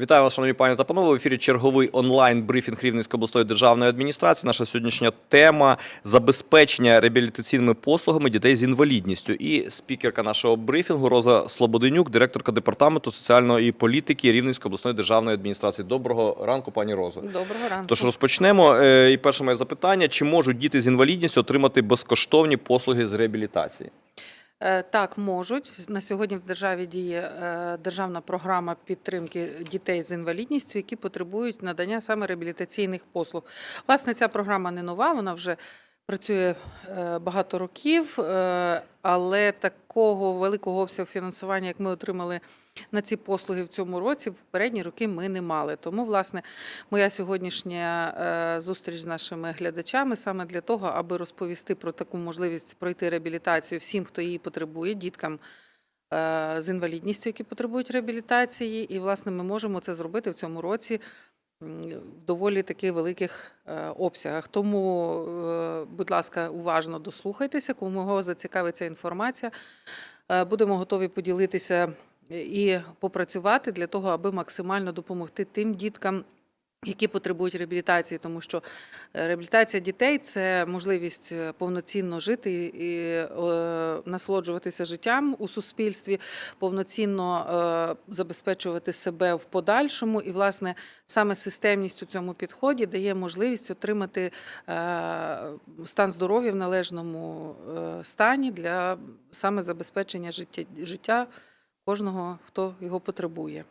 Вітаю вас, шановні пані та панове. В ефірі черговий онлайн брифінг Рівненської обласної державної адміністрації. Наша сьогоднішня тема забезпечення реабілітаційними послугами дітей з інвалідністю. І спікерка нашого брифінгу Роза Слободенюк, директорка департаменту соціальної політики Рівненської обласної державної адміністрації. Доброго ранку, пані Розо. Доброго ранку. Тож розпочнемо. Е, І перше моє запитання: чи можуть діти з інвалідністю отримати безкоштовні послуги з реабілітації? Е, Так, можуть. На сьогодні в державі діє е, державна програма підтримки дітей з інвалідністю, які потребують надання саме реабілітаційних послуг. Власне, ця програма не нова, вона вже працює е, багато років, але такого великого обсягу фінансування, як ми отримали на ці послуги в цьому році, в попередні роки ми не мали. Тому, власне, моя сьогоднішня е, зустріч з нашими глядачами саме для того, аби розповісти про таку можливість пройти реабілітацію всім, хто її потребує, діткам е, з інвалідністю, які потребують реабілітації. І, власне, ми можемо це зробити в цьому році в доволі таких великих е, обсягах. Тому, будь ласка, уважно дослухайтеся, кому зацікавить ця інформація. Будемо готові поділитися і попрацювати для того, аби максимально допомогти тим діткам, які потребують реабілітації, тому що е, реабілітація дітей це можливість е, повноцінно жити і насолоджуватися життям у суспільстві, повноцінно е, забезпечувати себе в подальшому. І, власне, саме системність у цьому підході дає можливість отримати стан здоров'я в належному стані для саме забезпечення життя кожного, хто його потребує.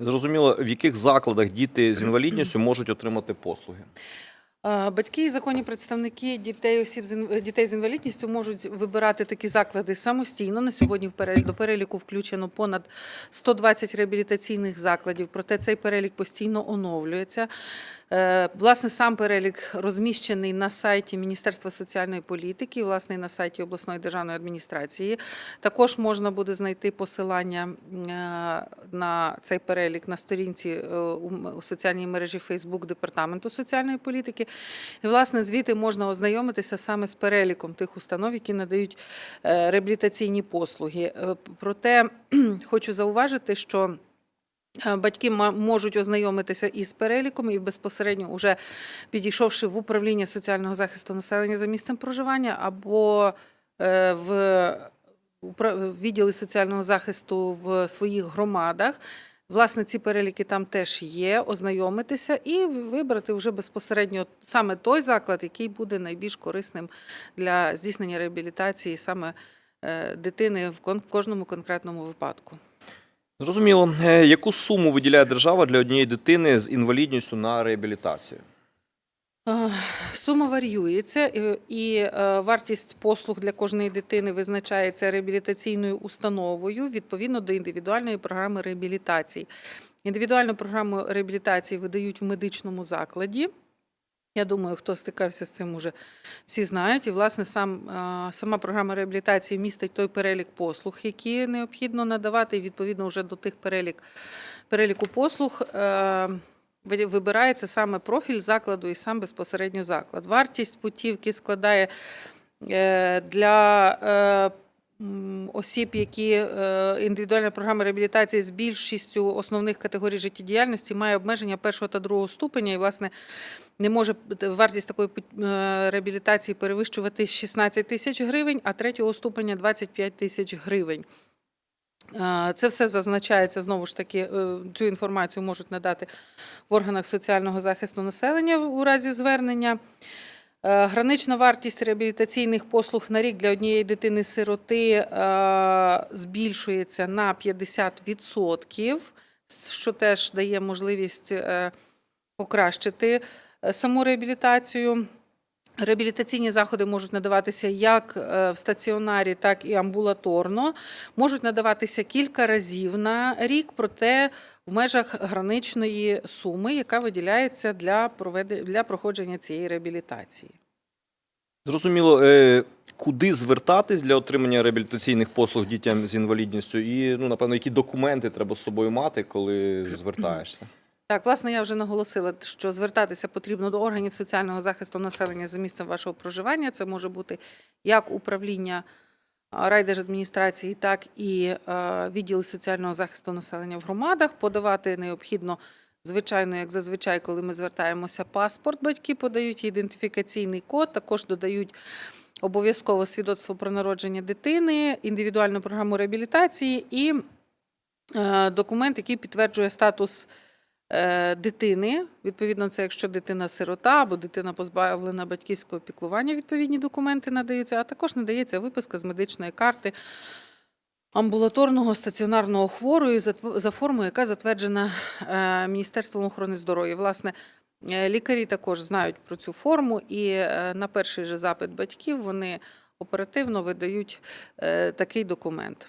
Зрозуміло, в яких закладах діти з інвалідністю можуть отримати послуги? Е, Батьки і законні представники дітей осіб з дітей з інвалідністю можуть вибирати такі заклади самостійно. На сьогодні в до переліку включено понад 120 реабілітаційних закладів. Проте цей перелік постійно оновлюється. Е, Власне, сам перелік розміщений на сайті Міністерства соціальної політики, власне, на сайті обласної державної адміністрації. Також можна буде знайти посилання е, на цей перелік на сторінці е, у соціальній мережі Facebook департаменту соціальної політики. І, власне, звідти можна ознайомитися саме з переліком тих установ, які надають реабілітаційні послуги. Проте хочу зауважити, що Батьки можуть ознайомитися із переліком і безпосередньо, уже підійшовши в управління соціального захисту населення за місцем проживання або е, в відділи соціального захисту в своїх громадах. Власне, ці переліки там теж є, ознайомитися і вибрати вже безпосередньо саме той заклад, який буде найбільш корисним для здійснення реабілітації саме е, дитини в кожному конкретному випадку. Зрозуміло, Е, яку суму виділяє держава для однієї дитини з інвалідністю на реабілітацію? Е, Сума варіюється, і- і е, вартість послуг для кожної дитини визначається реабілітаційною установою відповідно до індивідуальної програми реабілітації. Індивідуальну програму реабілітації видають в медичному закладі. Я думаю, хто стикався з цим, уже всі знають. І, власне, сам, сама програма реабілітації містить той перелік послуг, які необхідно надавати, і відповідно вже до тих перелік, переліку послуг. е, Вибирається саме профіль закладу і сам безпосередньо заклад. Вартість путівки складає е, для е, осіб, які індивідуальна програма реабілітації з більшістю основних категорій життєдіяльності має обмеження першого та другого ступеня, і, власне, не може вартість такої е, реабілітації перевищувати 16 тисяч гривень, а третього ступеня 25 тисяч гривень. Е, Це все зазначається знову ж таки. е, Цю інформацію можуть надати в органах соціального захисту населення у разі звернення. Гранична вартість реабілітаційних послуг на рік для однієї дитини-сироти збільшується на 50%, що теж дає можливість покращити саму реабілітацію. Реабілітаційні заходи можуть надаватися як е, в стаціонарі, так і амбулаторно. Можуть надаватися кілька разів на рік, проте в межах граничної суми, яка виділяється для для проходження цієї реабілітації. Зрозуміло, е, куди звертатись для отримання реабілітаційних послуг дітям з інвалідністю, і ну напевно, які документи треба з собою мати, коли звертаєшся? Так, власне, я вже наголосила, що звертатися потрібно до органів соціального захисту населення за місцем вашого проживання. Це може бути як управління райдержадміністрації, так і відділи соціального захисту населення в громадах. Подавати необхідно, звичайно, як зазвичай, коли ми звертаємося, паспорт батьки подають ідентифікаційний код, також додають. Обов'язково свідоцтво про народження дитини, індивідуальну програму реабілітації і е, документ, який підтверджує статус дитини. Відповідно, це якщо дитина сирота або дитина позбавлена батьківського піклування, відповідні документи надаються, а також надається виписка з медичної карти амбулаторного стаціонарного хворої за формою, яка затверджена е, Міністерством охорони здоров'я. Власне, е, лікарі також знають про цю форму, і е, на перший же запит батьків вони оперативно видають е, такий документ.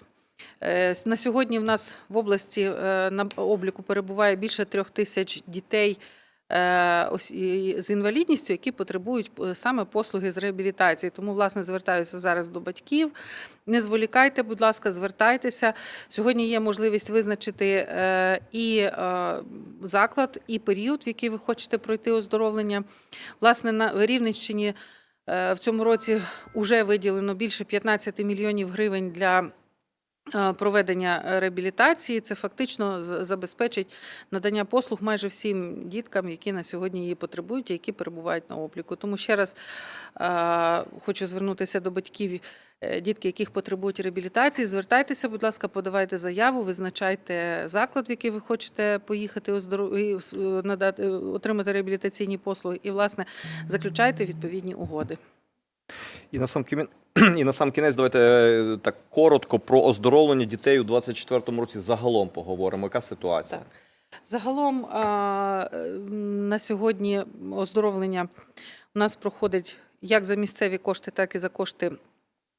Е, На сьогодні в нас в області е, на обліку перебуває більше трьох тисяч дітей е, з інвалідністю, які потребують саме послуги з реабілітації. Тому, власне, звертаюся зараз до батьків. Не зволікайте, будь ласка, звертайтеся. Сьогодні є можливість визначити і заклад, і період, в який ви хочете пройти оздоровлення. Власне, на Рівненщині в цьому році вже виділено більше 15 мільйонів гривень для проведення реабілітації. Це фактично забезпечить надання послуг майже всім діткам, які на сьогодні її потребують, які перебувають на обліку. Тому ще раз е, хочу звернутися до батьків. е, Дітки, яких потребують реабілітації, звертайтеся, будь ласка, подавайте заяву, визначайте заклад, в який ви хочете поїхати е, надати, е, отримати реабілітаційні послуги, і, власне, заключайте відповідні угоди. І на сам кінець, і на сам кінець давайте е, так коротко про оздоровлення дітей у 24-му році загалом поговоримо. Яка ситуація? Так. Загалом на сьогодні оздоровлення у нас проходить як за місцеві кошти, так і за кошти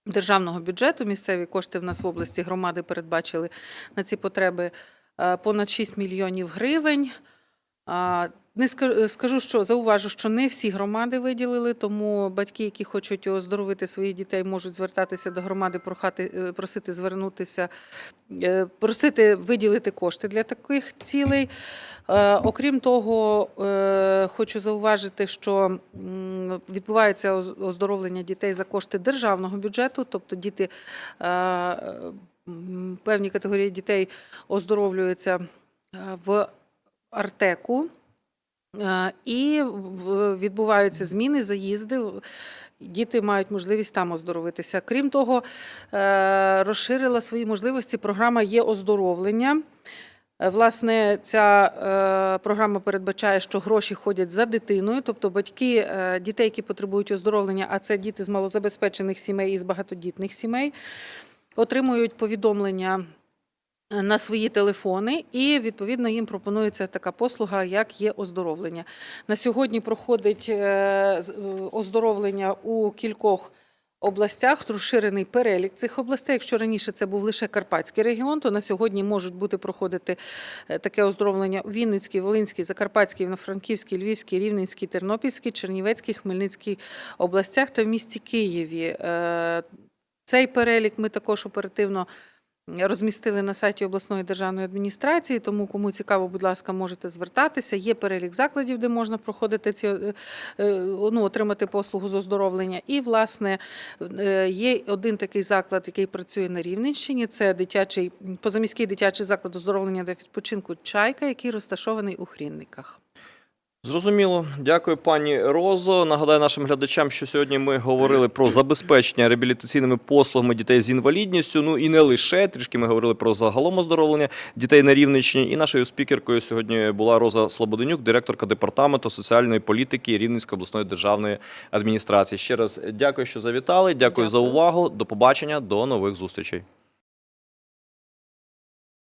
державного бюджету. Місцеві кошти в нас в області громади передбачили на ці потреби е, понад 6 мільйонів гривень. Не ска- скажу, що зауважу, що не всі громади виділили, тому батьки, які хочуть оздоровити своїх дітей, можуть звертатися до громади, прохати, е, просити звернутися, е, просити виділити кошти для таких цілей. Е, Окрім того, е, хочу зауважити, що відбувається оздоровлення дітей за кошти державного бюджету, тобто діти е, певні категорії дітей оздоровлюються е, в Артеку. Е, І відбуваються зміни, заїзди. Діти мають можливість там оздоровитися. Крім того, е, розширила свої можливості програма є оздоровлення. Е, Власне, ця програма передбачає, що гроші ходять за дитиною, тобто батьки дітей, які потребують оздоровлення, а це діти з малозабезпечених сімей і з багатодітних сімей, отримують повідомлення на свої телефони, і відповідно їм пропонується така послуга, як є оздоровлення. На сьогодні проходить е, е, оздоровлення у кількох областях, розширений перелік цих областей. Якщо раніше це був лише Карпатський регіон, то на сьогодні можуть бути проходити е, таке оздоровлення у Вінницькій, Волинській, Закарпатській, Івано-Франківській, Львівській, Рівненській, Тернопільській, Чернівецькій, Хмельницькій областях та в місті Києві. Е, Цей перелік ми також оперативно розмістили на сайті обласної державної адміністрації, тому кому цікаво, будь ласка, можете звертатися. Є перелік закладів, де можна проходити ці е, е, ну, отримати послугу з оздоровлення. І, власне, е, є один такий заклад, який працює на Рівненщині. Це дитячий позаміський дитячий заклад оздоровлення та відпочинку Чайка, який розташований у Хрінниках. Зрозуміло. Дякую, пані Розо. Нагадаю нашим глядачам, що сьогодні ми говорили про забезпечення реабілітаційними послугами дітей з інвалідністю. Ну і не лише трішки ми говорили про загалом оздоровлення дітей на Рівненщині. І нашою спікеркою сьогодні була Роза Слободенюк, директорка департаменту соціальної політики Рівненської обласної державної адміністрації. Ще раз дякую, що завітали. Дякую, за увагу. До побачення, до нових зустрічей.